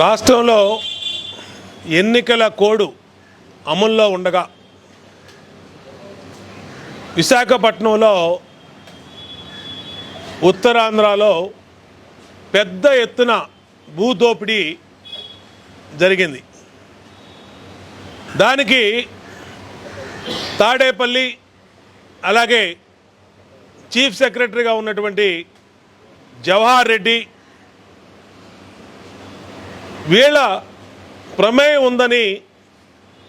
రాష్ట్రంలో ఎన్నికల కోడ్ అమల్లో ఉండగా విశాఖపట్నంలో ఉత్తరాంధ్రలో పెద్ద ఎత్తున భూదోపిడీ జరిగింది. దానికి తాడేపల్లి అలాగే చీఫ్ సెక్రటరీగా ఉన్నటువంటి జవహర్ రెడ్డి వీళ్ళ ప్రమేయం ఉందని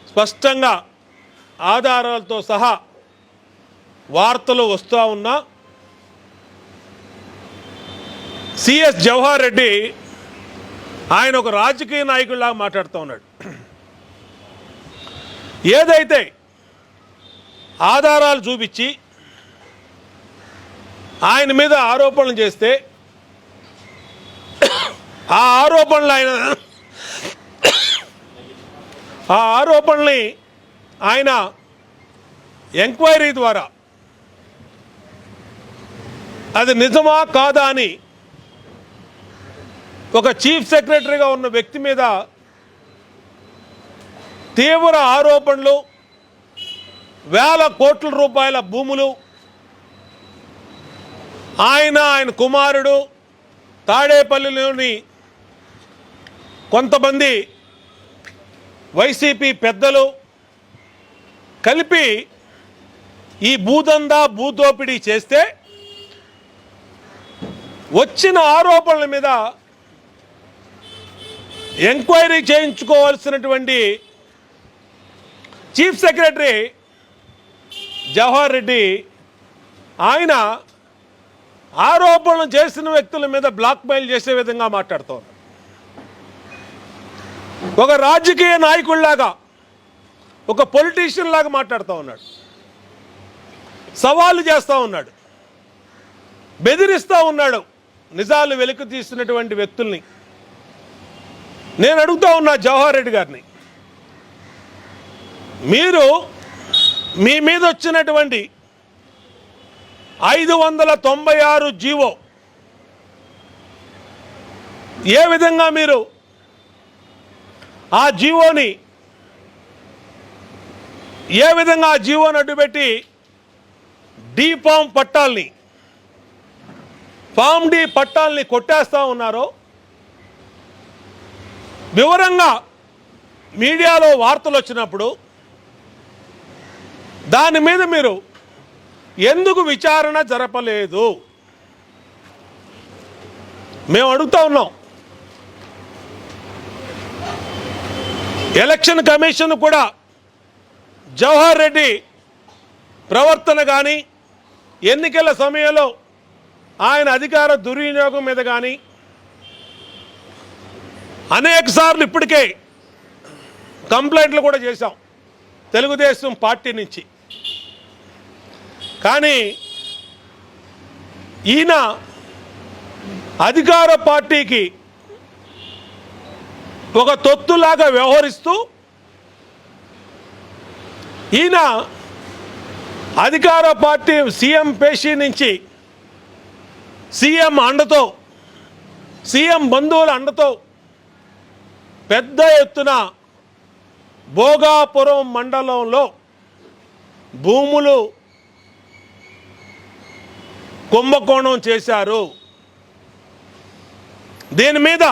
స్పష్టంగా ఆధారాలతో సహా వార్తలు వస్తూ ఉన్నా సిఎస్ జవహర్ రెడ్డి ఆయన ఒక రాజకీయ నాయకుడిలాగా మాట్లాడుతూ ఉన్నాడు. ఏదైతే ఆధారాలు చూపించి ఆయన మీద ఆరోపణలు చేస్తే ఆ ఆరోపణలు ఆయన ఆ ఆరోపణల్ని ఆయన ఎంక్వైరీ ద్వారా అది నిజమా కాదా అని ఒక చీఫ్ సెక్రటరీగా ఉన్న వ్యక్తి మీద తీవ్ర ఆరోపణలు వేల కోట్ల రూపాయల భూములు ఆయన ఆయన కుమారుడు తాడేపల్లిలోని కొంతమంది వైసీపీ పెద్దలు కలిపి ఈ భూదందా భూదోపిడీ చేస్తే వచ్చిన ఆరోపణల మీద ఎంక్వైరీ చేయించుకోవాల్సినటువంటి చీఫ్ సెక్రటరీ జవహర్ రెడ్డి ఆయన ఆరోపణలు చేసిన వ్యక్తుల మీద బ్లాక్మెయిల్ చేసే విధంగా మాట్లాడుతున్నారు ఒక రాజకీయ నాయకుడిలాగా ఒక పొలిటీషియన్ లాగా మాట్లాడుతూ ఉన్నాడు. సవాళ్ళు చేస్తూ ఉన్నాడు. బెదిరిస్తూ ఉన్నాడు. నిజాలు వెలుకు తీస్తున్నటువంటి వ్యక్తుల్ని. నేను అడుగుతా ఉన్నా జవహర్ రెడ్డి గారిని. మీరు మీ మీద వచ్చినటువంటి ఐదు వందల తొంభై ఆరు జీవో ఏ విధంగా మీరు ఆ జీవోని ఏ విధంగా ఆ జీవోని అడ్డుపెట్టి డీ ఫామ్ పట్టాల్ని ఫామ్ డి పట్టాల్ని కొట్టేస్తూ ఉన్నారో వివరంగా మీడియాలో వార్తలు వచ్చినప్పుడు దాని మీద మీరు ఎందుకు విచారణ జరపలేదు? మేము అడుగుతూ ఉన్నాం. ఎలక్షన్ కమిషన్ కూడా జవహర్ రెడ్డి ప్రవర్తన కానీ ఎన్నికల సమయంలో ఆయన అధికార దుర్వినియోగం మీద కానీ అనేక సార్లు ఇప్పటికే కంప్లైంట్లు కూడా చేశాం తెలుగుదేశం పార్టీ నుంచి. కానీ ఈయన అధికార పార్టీకి ఒక తొత్తులాగా వ్యవహరిస్తూ ఈయన అధికార పార్టీ సీఎం పేషీ నుంచి సీఎం అండతో సీఎం బంధువుల అండతో పెద్ద ఎత్తున భోగాపురం మండలంలో భూములు కుంభకోణం చేశారు. దీని మీద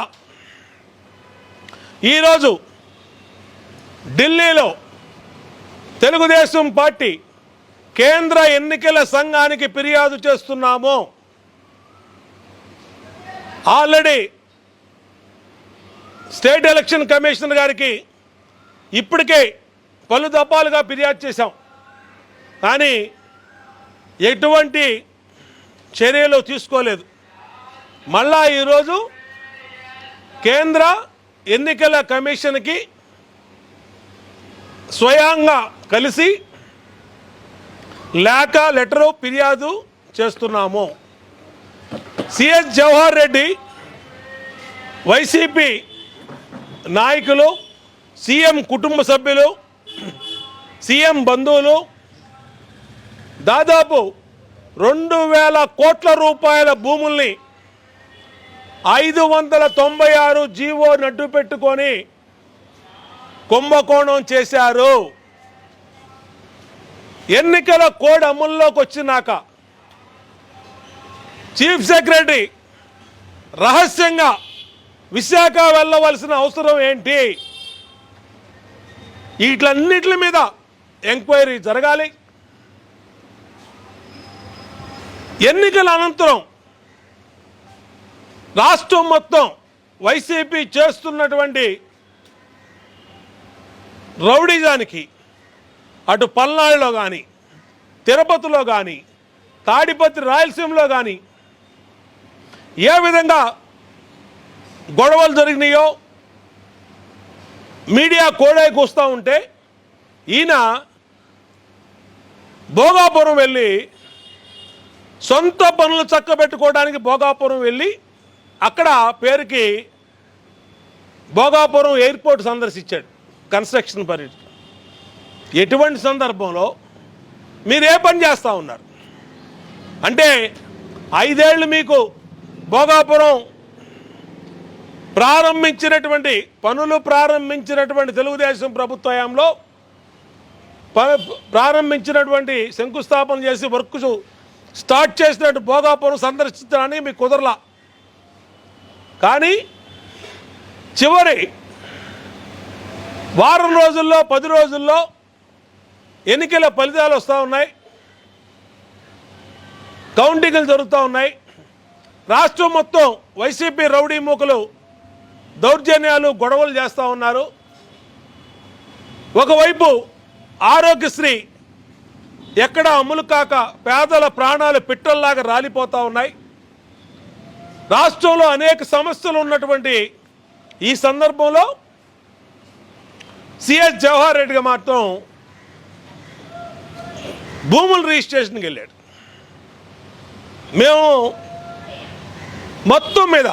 ఈరోజు ఢిల్లీలో తెలుగుదేశం పార్టీ కేంద్ర ఎన్నికల సంఘానికి ఫిర్యాదు చేస్తున్నాము. ఆల్రెడీ స్టేట్ ఎలక్షన్ కమిషనర్ గారికి ఇప్పటికే పలు దప్పాలుగా ఫిర్యాదు చేశాం. కానీ ఎటువంటి చర్యలు తీసుకోలేదు. మళ్ళా ఈరోజు కేంద్ర ఎన్నికల కమిషన్కి స్వయంగా కలిసి లేఖ లెటరు ఫిర్యాదు చేస్తున్నాము. సిఎస్ జవహర్ రెడ్డి వైసీపీ నాయకులు సీఎం కుటుంబ సభ్యులు సీఎం బంధువులు దాదాపు రెండు వేల కోట్ల రూపాయల భూముల్ని ఐదు వందల తొంభై ఆరు జీవో నడ్డు పెట్టుకొని కుంభకోణం చేశారు. ఎన్నికల కోడ్ అమల్లోకి వచ్చినాక చీఫ్ సెక్రటరీ రహస్యంగా విశాఖ వెళ్ళవలసిన అవసరం ఏంటి? వీటన్నిటి మీద ఎంక్వైరీ జరగాలి. ఎన్నికల అనంతరం రాష్ట్రం మొత్తం వైసీపీ చేస్తున్నటువంటి రౌడీజానికి అటు పల్నాడులో కానీ తిరుపతిలో కానీ తాడిపత్రి రాయలసీమలో కానీ ఏ విధంగా గొడవలు జరిగినాయో మీడియా కోడే కూస్తూ ఉంటే ఈయన భోగాపురం వెళ్ళి సొంత పనులు చక్కబెట్టుకోవడానికి భోగాపురం వెళ్ళి అక్కడ పేరుకి భోగాపురం ఎయిర్పోర్ట్ సందర్శించాడు కన్స్ట్రక్షన్ పర్యటన ఎటువంటి సందర్భంలో మీరు ఏ పని చేస్తూ ఉన్నారు? అంటే ఐదేళ్ళు మీకు భోగాపురం ప్రారంభించినటువంటి పనులు ప్రారంభించినటువంటి తెలుగుదేశం ప్రభుత్వ హయాంలో ప్రారంభించినటువంటి శంకుస్థాపన చేసి వర్క్ స్టార్ట్ చేసినట్టు భోగాపురం సందర్శించడానికి మీకు కుదరలా? కానీ చివరి వారం రోజుల్లో పది రోజుల్లో ఎన్నికల ఫలితాలు వస్తూ ఉన్నాయి. కౌంటింగ్లు జరుగుతూ ఉన్నాయి. రాష్ట్రం మొత్తం వైసీపీ రౌడీ మూకలు దౌర్జన్యాలు గొడవలు చేస్తూ ఉన్నారు. ఒకవైపు ఆరోగ్యశ్రీ ఎక్కడ అమలు కాక పేదల ప్రాణాలు పిట్టల్లాగా రాలిపోతూ ఉన్నాయి. రాష్ట్రంలో అనేక సమస్యలు ఉన్నటువంటి ఈ సందర్భంలో సిఎస్ జవహర్ రెడ్డిగా మాత్రం భూముల రిజిస్ట్రేషన్కి వెళ్ళాడు. మేము మొత్తం మీద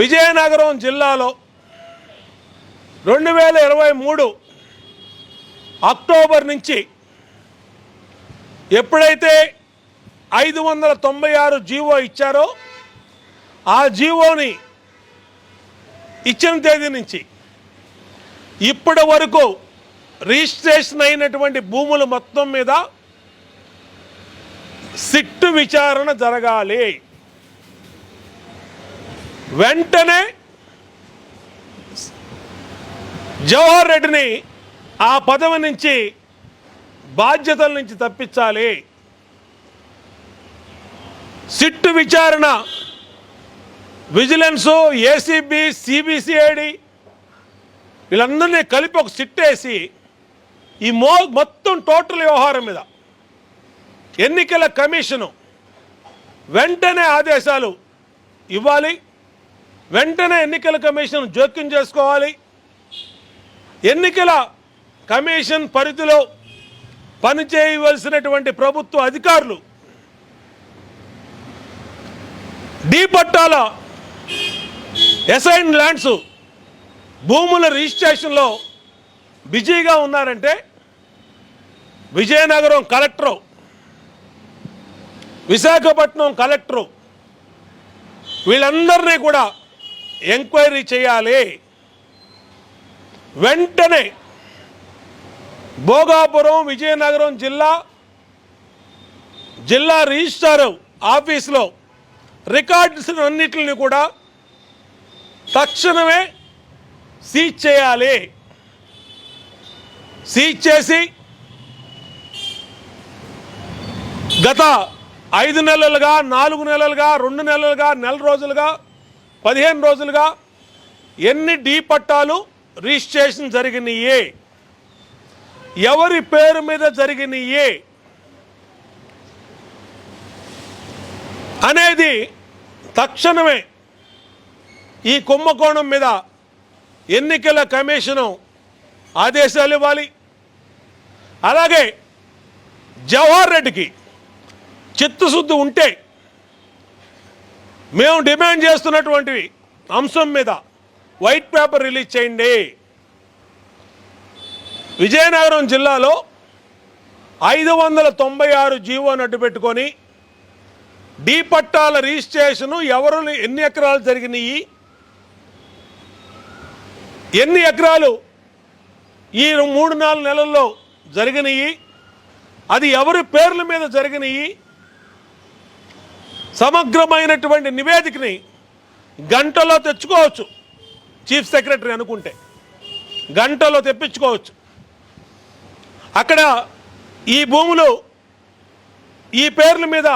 విజయనగరం జిల్లాలో రెండు వేల ఇరవై మూడు అక్టోబర్ నుంచి ఎప్పుడైతే ఐదు వందల తొంభై ఆరు జీవో ఇచ్చారో ఆ జీవోని ఇచ్చిన తేదీ నుంచి ఇప్పటి వరకు రిజిస్ట్రేషన్ అయినటువంటి భూములు మొత్తం మీద సిట్టు విచారణ జరగాలి. వెంటనే జవహర్ రెడ్డిని ఆ పదవి నుంచి బాధ్యతల నుంచి తప్పించాలి. సిట్టు విచారణ విజిలెన్సు ఏసీబీ సిబిసిఐడి వీళ్ళందరినీ కలిపి ఒక సిట్ వేసి ఈ మో మొత్తం టోటల్ వ్యవహారం మీద ఎన్నికల కమిషను వెంటనే ఆదేశాలు ఇవ్వాలి. వెంటనే ఎన్నికల కమిషన్ జోక్యం చేసుకోవాలి. ఎన్నికల కమిషన్ పరిధిలో పనిచేయవలసినటువంటి ప్రభుత్వ అధికారులు డీ పట్టాల ఎసైన్ ల్యాండ్స్ భూముల రిజిస్ట్రేషన్లో బిజీగా ఉన్నారంటే విజయనగరం కలెక్టరు విశాఖపట్నం కలెక్టరు వీళ్ళందరినీ కూడా ఎంక్వైరీ చేయాలి. వెంటనే భోగాపురం విజయనగరం జిల్లా జిల్లా రిజిస్ట్రార్ ఆఫీసులో రికార్డ్స్ అన్నిటిని కూడా తక్షణమే సీజ్ చేయాలి. సీజ్ చేసి గత ఐదు నెలలుగా నాలుగు నెలలుగా రెండు నెలలుగా నెల రోజులుగా పదిహేను రోజులుగా ఎన్ని డీ పట్టాలు రిజిస్ట్రేషన్ జరిగినాయి? ఎవరి పేరు మీద జరిగినాయి? అనేది తక్షణమే ఈ కుంభకోణం మీద ఎన్నికల కమిషను ఆదేశాలు ఇవ్వాలి. అలాగే జవహర్ రెడ్డికి చిత్తశుద్ధి ఉంటే మేము డిమాండ్ చేస్తున్నటువంటివి అంశం మీద వైట్ పేపర్ రిలీజ్ చేయండి. విజయనగరం జిల్లాలో ఐదు వందల తొంభై ఆరు జీవో అడ్డు పెట్టుకొని డీ పట్టాల రిజిస్ట్రేషను ఎవరు ఎన్ని ఎకరాలు జరిగినాయి? ఎన్ని ఎకరాలు ఈ మూడు నాలుగు నెలల్లో జరిగినాయి? అది ఎవరి పేర్ల మీద జరిగినాయి? సమగ్రమైనటువంటి నివేదికని గంటలో తెచ్చుకోవచ్చు చీఫ్ సెక్రటరీ అనుకుంటే. గంటలో తెప్పించుకోవచ్చు. అక్కడ ఈ భూములు ఈ పేర్ల మీద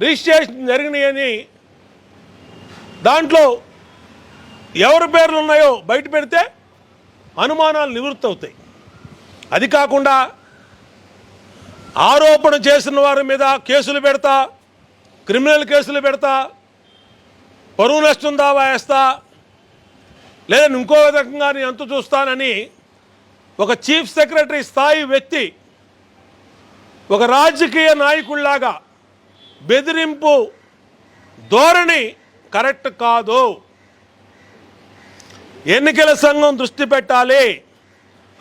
రిజిస్ట్రేషన్ జరిగినాయని దాంట్లో ఎవరి పేర్లు ఉన్నాయో బయట పెడితే అనుమానాలు నివృత్తి అవుతాయి అది కాకుండా ఆరోపణ చేసిన వారి మీద కేసులు పెడతా క్రిమినల్ కేసులు పెడతా పరువు నష్టం దావా వేస్తా లేదా ఇంకో విధంగా నేను అంతు చూస్తానని ఒక చీఫ్ సెక్రటరీ స్థాయి వ్యక్తి ఒక రాజకీయ నాయకుల్లాగా బెదిరింపు ధోరణి కరెక్ట్ కాదు. ఎన్నికల సంఘం దృష్టి పెట్టాలి.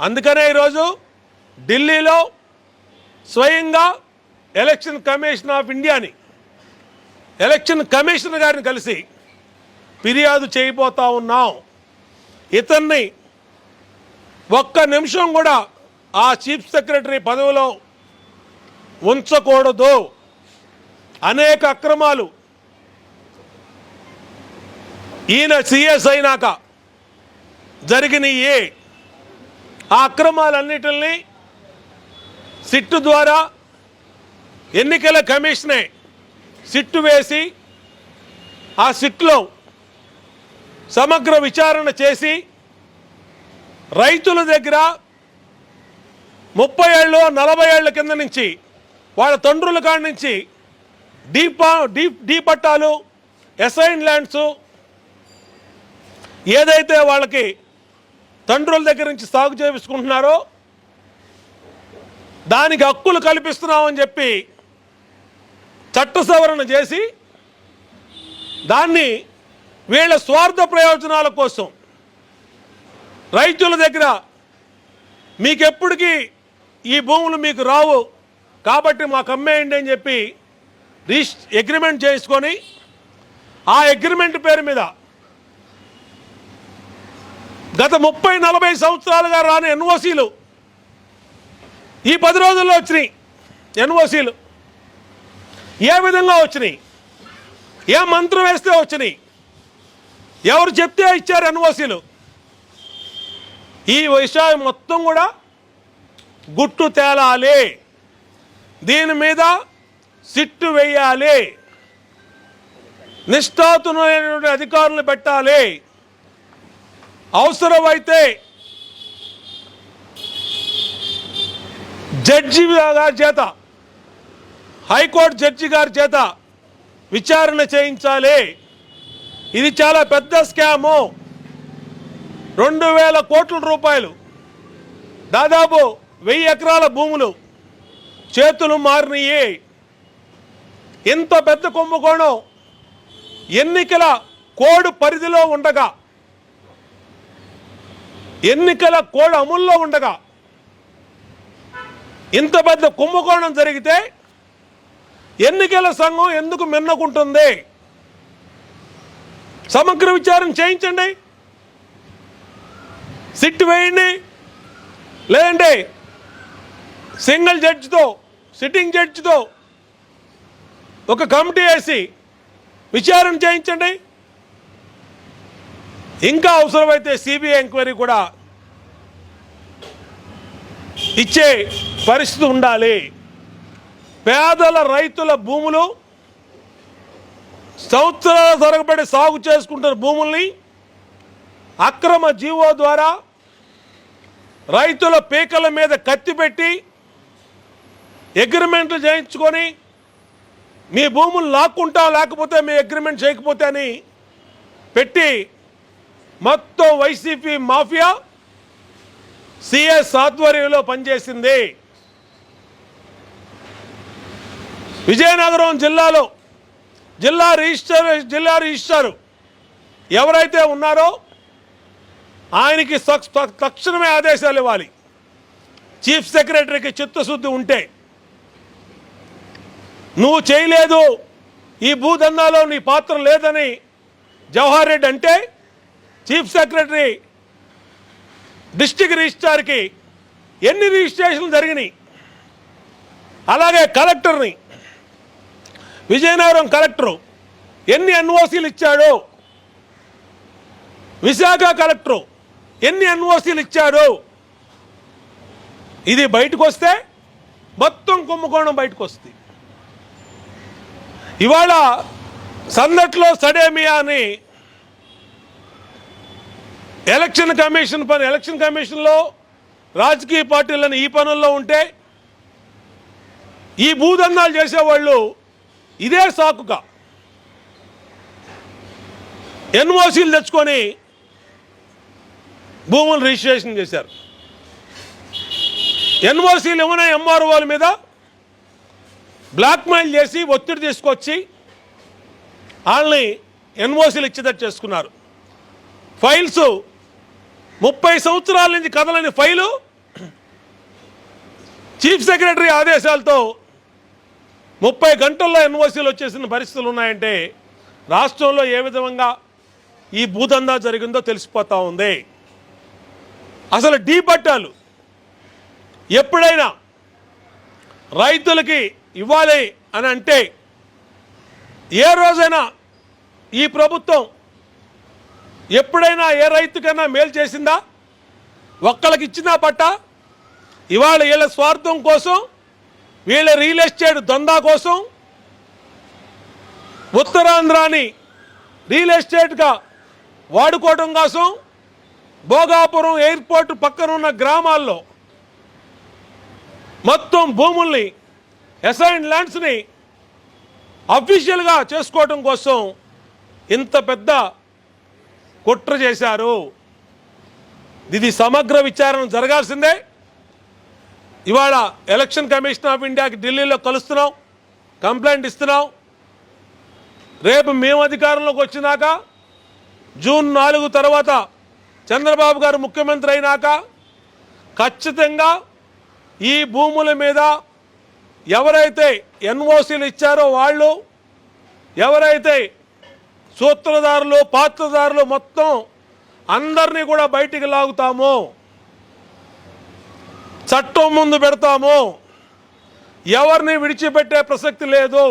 అందుకనే ఈరోజు ఢిల్లీలో స్వయంగా ఎలక్షన్ కమిషన్ ఆఫ్ ఇండియాని ఎలక్షన్ కమిషనర్ గారిని కలిసి ఫిర్యాదు చేయబోతా ఉన్నాం. ఇతన్ని ఒక్క నిమిషం కూడా ఆ చీఫ్ సెక్రటరీ పదవిలో ఉంచకూడదు. అనేక అక్రమాలు ఈయన సిఎస్ అయినాక జరిగినయే ఆ అక్రమాలన్నిటిని సిట్టు ద్వారా ఎన్నికల కమిషనే సిట్టు వేసి ఆ సిట్లో సమగ్ర విచారణ చేసి రైతుల దగ్గర ముప్పై ఏళ్ళు నలభై ఏళ్ళ కింద నుంచి వాళ్ళ తండ్రుల కాడి నుంచి డీపా డీ డీ పట్టాలు ఎసైన్ ల్యాండ్స్ ఏదైతే వాళ్ళకి తండ్రుల దగ్గర నుంచి సాగు చేపించుకుంటున్నారో దానికి హక్కులు కల్పిస్తున్నామని చెప్పి చట్ట సవరణ చేసి దాన్ని వీళ్ళ స్వార్థ ప్రయోజనాల కోసం రైతుల దగ్గర మీకెప్పటికీ ఈ భూములు మీకు రావు కాబట్టి మాకు అమ్మేయండి అని చెప్పి రిజిస్ అగ్రిమెంట్ చేసుకొని ఆ అగ్రిమెంట్ పేరు మీద గత ముప్పై నలభై సంవత్సరాలుగా రాని ఎన్ఓసీలు ఈ పది రోజుల్లో వచ్చినాయి. ఎన్ఓసీలు ఏ విధంగా వచ్చినాయి? ఏ మంత్రం వేస్తే వచ్చినాయి? ఎవరు చెప్తే ఇచ్చారు ఎన్ఓసీలు? ఈ విషయం మొత్తం కూడా గుట్టు తేలాలి. దీని మీద సిట్టు వేయాలి. నిష్ఠాతులైనటువంటి అధికారులు పెట్టాలి. అవసరమైతే జడ్జి గారి చేత హైకోర్టు జడ్జి గారి చేత విచారణ చేయించాలి. ఇది చాలా పెద్ద స్కాము. రెండు వేల కోట్ల రూపాయలు. దాదాపు వెయ్యి ఎకరాల భూములు చేతులు మారినాయి. ఇంత పెద్ద కుంభకోణం ఎన్నికల కోడ్ పరిధిలో ఉండగా ఎన్నికల కోడ్ అమల్లో ఉండగా ఇంత పెద్ద కుంభకోణం జరిగితే ఎన్నికల సంఘం ఎందుకు మిన్నకుంటుంది? సమగ్ర విచారణ చేయించండి. సిట్ వేయండి. లేదంటే సింగిల్ జడ్జితో సిట్టింగ్ జడ్జితో ఒక కమిటీ వేసి విచారణ చేయించండి. ఇంకా అవసరమైతే సిబిఐ ఎంక్వైరీ కూడా ఇచ్చే పరిస్థితి ఉండాలి. పేదల రైతుల భూములు సంవత్సరాల తరగబడి సాగు చేసుకుంటున్న భూముల్ని అక్రమ జీవో ద్వారా రైతుల పీకల మీద కత్తి పెట్టి అగ్రిమెంట్లు చేయించుకొని మీ భూములు లాక్కుంటా లేకపోతే మీ అగ్రిమెంట్ చేయకపోతే అని పెట్టి మొత్తం వైసీపీ మాఫియా సిఎస్ ఆధ్వర్యంలో పనిచేసింది. విజయనగరం జిల్లాలో జిల్లా రిజిస్టర్ జిల్లా రిజిస్టర్ ఎవరైతే ఉన్నారో ఆయనకి తక్షణమే ఆదేశాలు ఇవ్వాలి. చీఫ్ సెక్రటరీకి చిత్తశుద్ధి ఉంటే. నువ్వు చేయలేదు ఈ భూదందాలో నీ పాత్ర లేదని జవహర్ రెడ్డి అంటే చీఫ్ సెక్రటరీ డిస్టిక్ రిజిస్ట్రార్కి ఎన్ని రిజిస్ట్రేషన్లు జరిగినాయి? అలాగే కలెక్టర్ని విజయనగరం కలెక్టరు ఎన్ని ఎన్ఓసీలు ఇచ్చాడు విశాఖ కలెక్టరు ఎన్ని ఎన్ఓసీలు ఇచ్చాడు ఇది బయటకు వస్తే మొత్తం కుంభకోణం బయటకు వస్తుంది ఇవాళ సందట్లో సడేమియా అని ఎలక్షన్ కమిషన్ పని ఎలక్షన్ కమిషన్లో రాజకీయ పార్టీలను ఈ పనుల్లో ఉంటే ఈ భూదందాలు చేసేవాళ్ళు ఇదే సాకుగా. ఎన్ఓసీలు తెచ్చుకొని భూములు రిజిస్ట్రేషన్ చేశారు. ఎన్ఓసీలు ఏమైనా ఎంఆర్ఓల మీద బ్లాక్మెయిల్ చేసి ఒత్తిడి తీసుకొచ్చి వాళ్ళని ఎన్ఓసీలు ఇచ్చేటట్టు చేసుకున్నారు. ఫైల్స్ ముప్పై సంవత్సరాల నుంచి కదలని ఫైలు చీఫ్ సెక్రటరీ ఆదేశాలతో ముప్పై గంటల్లో ఎన్ఓసీలు వచ్చేసిన పరిస్థితులు ఉన్నాయంటే రాష్ట్రంలో ఏ విధంగా ఈ భూదందా జరిగిందో తెలిసిపోతా ఉంది. అసలు డీ పట్టాలు ఎప్పుడైనా రైతులకి ఇవ్వాలి అని అంటే ఏ రోజైనా ఈ ప్రభుత్వం ఎప్పుడైనా ఏ రైతుకైనా మేలు చేసిందా? ఒక్కళ్ళకి ఇచ్చిందా పట్ట? ఇవాళ వీళ్ళ స్వార్థం కోసం వీళ్ళ రియల్ ఎస్టేట్ దొంద కోసం ఉత్తరాంధ్రాని రియల్ ఎస్టేట్గా వాడుకోవడం కోసం భోగాపురం ఎయిర్పోర్ట్ పక్కన ఉన్న గ్రామాల్లో మొత్తం భూముల్ని అసైన్ ల్యాండ్స్ని అఫీషియల్గా చేసుకోవడం కోసం ఇంత పెద్ద కుట్ర చేశారు. ఇది సమగ్ర విచారణ జరగాల్సిందే. ఇవాళ ఎలక్షన్ కమిషన్ ఆఫ్ ఇండియాకి ఢిల్లీలో కలుస్తున్నాం కంప్లైంట్ ఇస్తున్నాం. రేపు మేము అధికారంలోకి వచ్చినాక జూన్ నాలుగు తర్వాత చంద్రబాబు గారు ముఖ్యమంత్రి అయినాక ఖచ్చితంగా ఈ భూముల మీద ఎవరైతే ఎన్ఓసీలు ఇచ్చారో వాళ్ళు ఎవరైతే సూత్రధారులు పాత్రధారులు మొత్తం అందరినీ కూడా బయటికి లాగుతాము. చట్టం ముందు పెడతాము. ఎవరిని విడిచిపెట్టే ప్రసక్తి లేదు.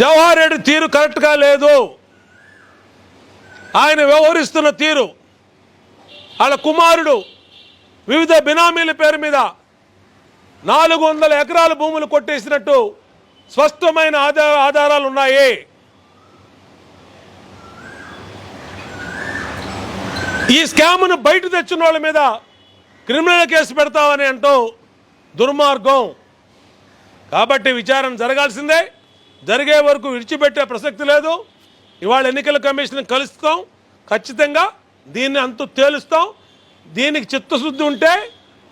జవహర్ రెడ్డి తీరు కరెక్ట్గా లేదు. ఆయన వ్యవహరిస్తున్న తీరు వాళ్ళ కుమారుడు వివిధ బినామీల పేరు మీద నాలుగు వందల ఎకరాల భూములు కొట్టేసినట్టు స్పష్టమైన ఆధార ఆధారాలు ఉన్నాయి ఈ స్కామ్ను బయట తెచ్చిన వాళ్ళ మీద క్రిమినల్ కేసు పెడతామని అంటూ దుర్మార్గం. కాబట్టి విచారణ జరగాల్సిందే. జరిగే వరకు విడిచిపెట్టే ప్రసక్తి లేదు. ఇవాళ ఎన్నికల కమిషన్ కలుస్తాం. ఖచ్చితంగా దీన్ని అంతు తేలుస్తాం. దీనికి చిత్తశుద్ధి ఉంటే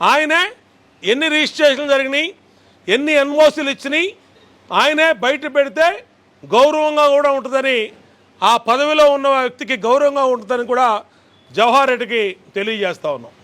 ఆయనే ఎన్ని రిజిస్ట్రేషన్లు జరిగినాయి ఎన్ని ఎన్ఓసీలు ఇచ్చినాయి ఆయనే బయట పెడితే గౌరవంగా కూడా ఉంటుందని ఆ పదవిలో ఉన్న వ్యక్తికి గౌరవంగా ఉంటుందని కూడా జవహర్ రెడ్డికి తెలియజేస్తా ఉన్నాం.